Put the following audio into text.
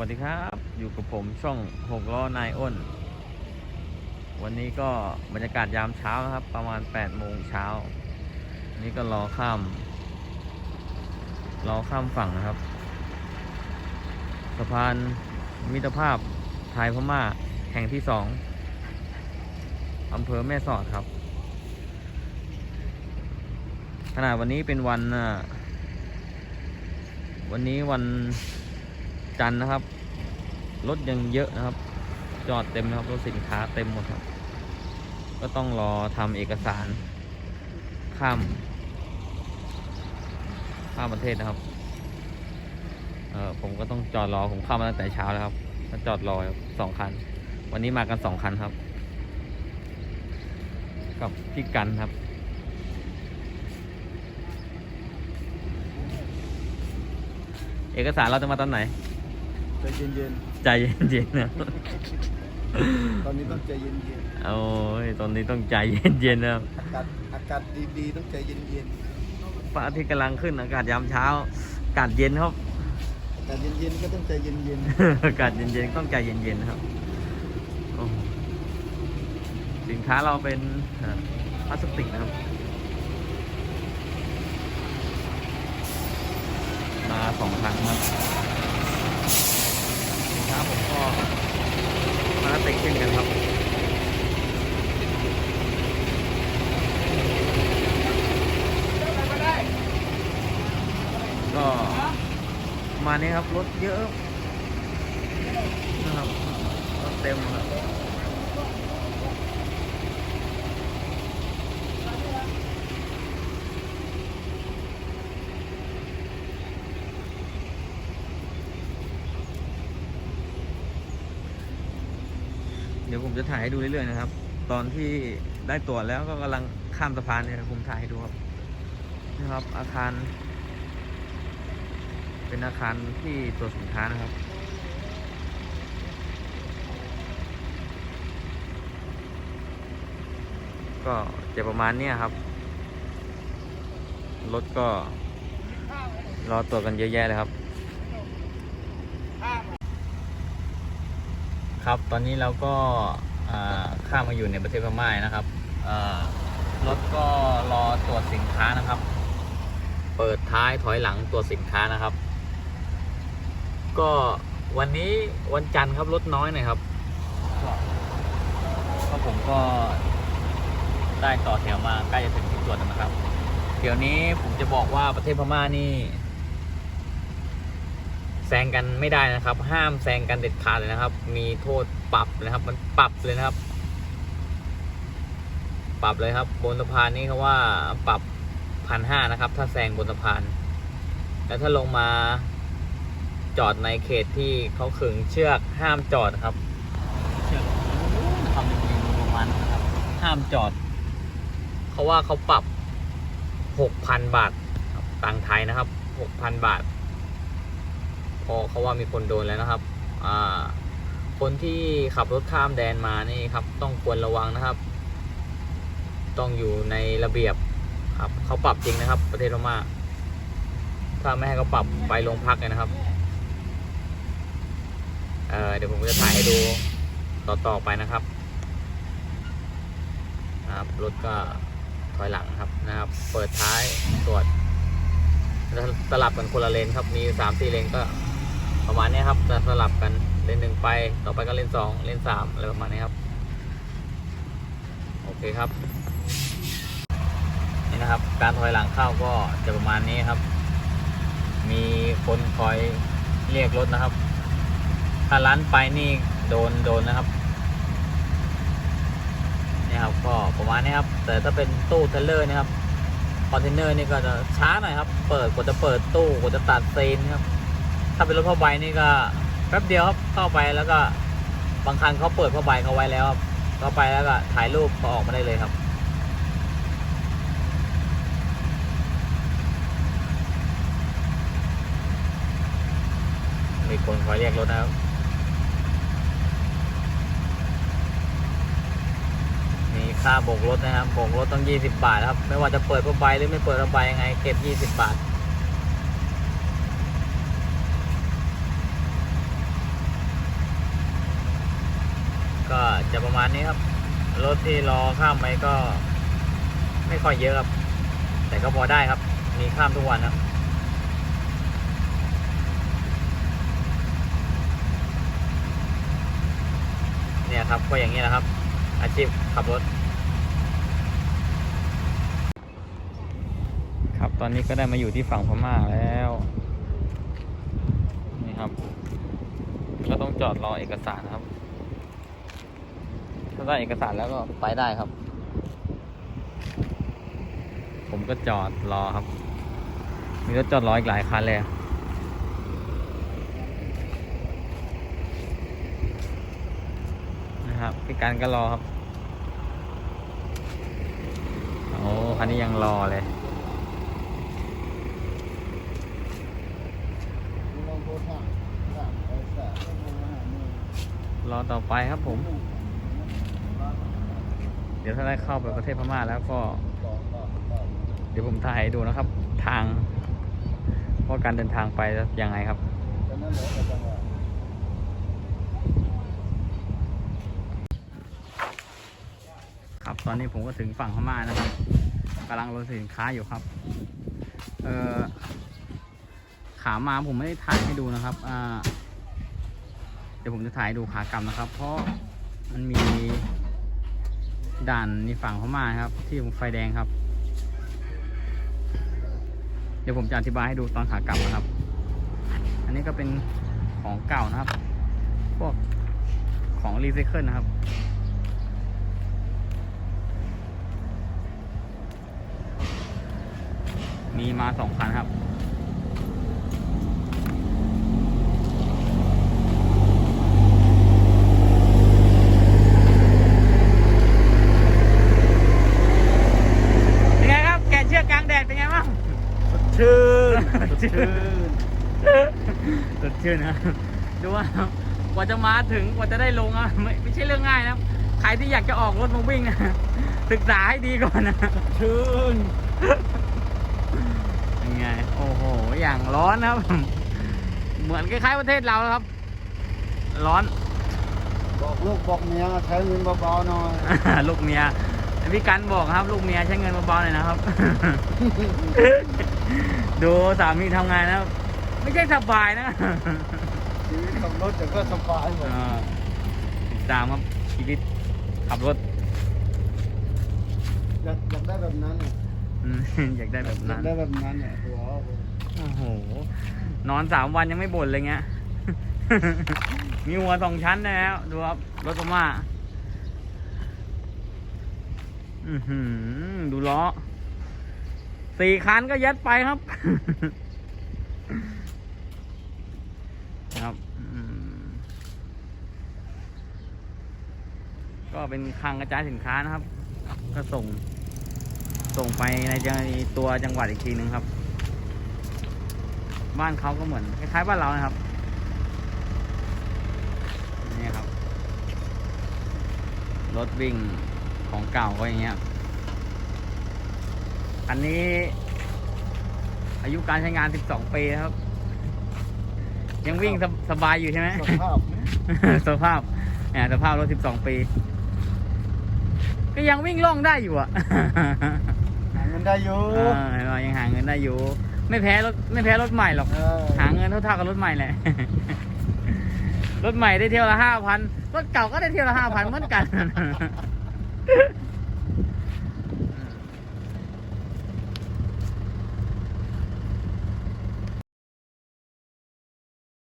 วัสดีครับ อยู่กับผมช่องหกล้อนายอ้น วันนี้ก็บรรยากาศยามเช้านะครับ ประมาณ8ปดโมงเช้า นี่ก็รอข้าม รอข้ามฝั่งนะครับ สะพานมิตรภาพไทยพม่าแห่งที่สองอำเภอแม่สอดครับ ขนาดวันนี้เป็นวัน วันนี้วัน จันนะครับ รถยังเยอะนะครับ จอดเต็มนะครับ รถสินค้าเต็มหมดครับ ก็ต้องรอทำเอกสาร ข้าม ข้ามประเทศนะครับ เออผมก็ต้องจอดรอ ผมเข้ามาตั้งแต่เช้าแล้วครับก็จอดรอสองคัน วันนี้มากันสองคันครับ กับพี่กันครับเอกสารเราจะมาตอนไหน ใจเย็นใจเย็นๆนะ ๆ ตอนนี้ต้องใจเย็นโอ้ย ตอนนี้ต้องใจเย็นๆนะครับ ๆ อากาศอากาศดีๆ ต้องใจเย็นพระอาทิตย์กำลังขึ้นอากาศยามเช้า อากาศเย็นครับ ๆ อากาศเย็นๆ ก็ต้องใจเย็นอากาศเย็นๆต้องใจเย็นๆนะครับโอ้โหสินค้าเราเป็นอ่าพลาสติกนะครับ มาสองคันครับ สินค้าผมก็พลาสติกเช่นกันครับ ก็ประ มาณนี้ครับรถเยอะนะครับรถเต็มครับเดี๋ยวผมจะถ่ายให้ดูเรื่อยๆนะครับ ตอนที่ได้ตั๋วแล้วก็กำลังข้ามสะพานเนี่ยผมถ่ายให้ดูครับนะครับ อาคาร เป็นอาคารที่ตรวจสินค้านะครับ ก็จะประมาณนี้ครับ รถก็ รอตรวจกันเยอะแยะเลยครับ ครับตอนนี้เราก็ข้ามมาอยู่ในประเทศพม่านะครับรถก็รอตรวจสินค้านะครับ เปิดท้ายถอยหลังตรวจสินค้านะครับ ก็วันนี้วันจันทร์ครับรถน้อยหน่อยครับก็ผมก็ได้ต่อแถวมาใกล้จะถึงที่ตรวจแล้วนะครับ เดี๋ยวนี้ผมจะบอกว่าประเทศพม่านี่แซงกันไม่ได้นะครับ ห้ามแซงกันเด็ดขาดเลยนะครับ มีโทษปรับนะครับ มันปรับเลยนะครับ ปรับเลยครับ บนสะพานนี้เขาว่าปรับพันห้านะครับ ถ้าแซงบนสะพาน แล้วถ้าลงมา จอดในเขตที่เขาขึงเชือกห้ามจอดครับ เชือกทำเป็นรูประมาณนั้นนะครับ ห้ามจอด เขาว่าเขาปรับหกพันบาทครับตังค์ไทยนะครับหกพันบาท พอเขาว่ามีคนโดนแล้วนะครับ อ่า คนที่ขับรถข้ามแดนมานี่ครับ ต้องควรระวังนะครับ ต้องอยู่ในระเบียบครับเขาปรับจริงนะครับ ประเทศพม่าถ้าไม่ให้เขาปรับไปโรงพักเลยนะครับ เดี๋ยวผมจะถ่ายให้ดูต่อต่อไปนะครับนะครับรถก็ถอยหลังครับนะครับ เปิดท้ายตรวจสลับกันคนละเลนครับ มีสามสี่เลนก็ประมาณนี้ครับจะสลับกันเลนหนึ่งไป ต่อไปก็เลนสองเลนสามอะไรประมาณนี้ครับ โอเคครับ นี่นะครับ การถอยหลังเข้าก็จะประมาณนี้ครับ มีคนคอยเรียกรถนะครับ ถ้าร้านไปนี่โดนโดนนะครับนี่ครับก็ประมาณนี้ครับ แต่ถ้าเป็นตู้เทเลอร์นะครับคอนเทนเนอร์นี่ก็จะช้าหน่อยครับ เปิดกว่าจะเปิดตู้กว่าจะตัดเซนครับ ถ้าเป็นรถผ้าใบนี่ก็แป๊บเดียวครับเข้าไปแล้วก็บางคันเขาเปิดผ้าใบเขาไว้แล้วครับเข้าไปแล้วก็ถ่ายรูปก็ออกมาได้เลยครับมีคนคอยเรียกรถนะครับ ค่าโบกรถนะครับโบกรถต้อง 20 บาทครับ ไม่ว่าจะเปิดระบายหรือไม่เปิดระบายยังไง เก็บ 20 บาท ก็จะประมาณนี้ครับ รถที่รอข้ามไปก็ไม่ค่อยเยอะครับ แต่ก็พอได้ครับ มีข้ามทุกวันนะเนี่ยครับก็อย่างนี้นะครับ อาชีพขับรถ ตอนนี้ก็ได้มาอยู่ที่ฝั่งพม่าแล้ว นี่ครับ ก็ต้องจอดรอเอกสารครับ ถ้าได้เอกสารแล้วก็ไปได้ครับ ผมก็จอดรอครับ มีรถจอดรออีกหลายคันเลยนะครับพี่การก็รอครับโอ้คันนี้ยังรอเลย ลองโทรถามถามไปแต่ก็มาหาเนี่ย รอต่อไปครับผม เดี๋ยวถ้าได้เข้าไปประเทศพม่าแล้วก็ เดี๋ยวผมถ่ายให้ดูนะครับ ทางว่าการเดินทางไปยังไงครับครับตอนนี้ผมก็ถึงฝั่งพม่านะครับกำลังลงสินค้าอยู่ครับ เออขามาผมไม่ได้ถ่ายให้ดูนะครับ อ่า ดี๋ยวผมจะถ่ายดูขากลับนะครับ เพราะมันมีด่านในฝั่งพม่าครับ ที่ไฟแดงครับ เดี๋ยวผมจะอธิบายให้ดูตอนขากลับนะครับ อันนี้ก็เป็นของเก่านะครับ พวกของรีไซเคิลนะครับมีมาสองคันครับ เป็นไงครับ แกะเชือกกลางแดดเป็นไงบ้าง สดชื่น สดชื่น สดชื่นนะดูว่ากว่าจะมาถึงกว่าจะได้ลงอะไม่ไม่ใช่เรื่องง่ายนะครับใครที่อยากจะออกรถมาวิ่งนะศึกษาให้ดีก่อนนะชื่นเป็นไงโอ้โหอย่างร้อนนะครับ เหมือนคล้ายๆประเทศเราครับ ร้อน บอกลูกบอกเมียใช้เงินเบาๆหน่อยลูกเมียพี่กันบอกครับ ลูกเมียใช้เงินเบาๆหน่อยนะครับ ดูสามีทำงานนะครับ ไม่ใช่สบายนะชีวิตขับรถแต่ก็สบายหมดเออติดตามครับชีวิตขับรถอยากอยากได้แบบนั้นน่ะอืมอยากได้แบบอยานั้กน ได้แบบนั้นเนี่ยหัวโอ้โห นอนสามวันยังไม่บ่นเลยเงี้ย มีหัวสองชั้นแล้ว ดูครับ รถพม่าอือหือ ดูล้อ สี่คันก็ยัดไปครับครับอืมก็ เป็นคลังกระจายสินค้านะครับ ก็ส่ง ส่งไปในจังตัวจังหวัดอีกทีหนึ่งครับ บ้านเขาก็เหมือนคล้ายๆบ้านเรานะครับนี่ครับ รถวิ่งของเก่าก็อย่างเงี้ยอันนี้ อายุการใช้งาน 12 ปีนะครับ ยังวิ่งสบสบายอยู่ใช่ไหมสภาพ สภาพเนี่ยสภาพรถ 12 ปี ก็ยังวิ่งล่องได้อยู่อะ หาเงินได้อยู่เออเห็นไหมยังหาเงินได้อยู่ ไม่แพ้รถไม่แพ้รถใหม่หรอก เออหาเงินเท่าๆกับรถใหม่แหละ รถใหม่ได้เที่ยวละห้าพัน รถเก่าก็ได้เที่ยวละห้าพันเหมือนกัน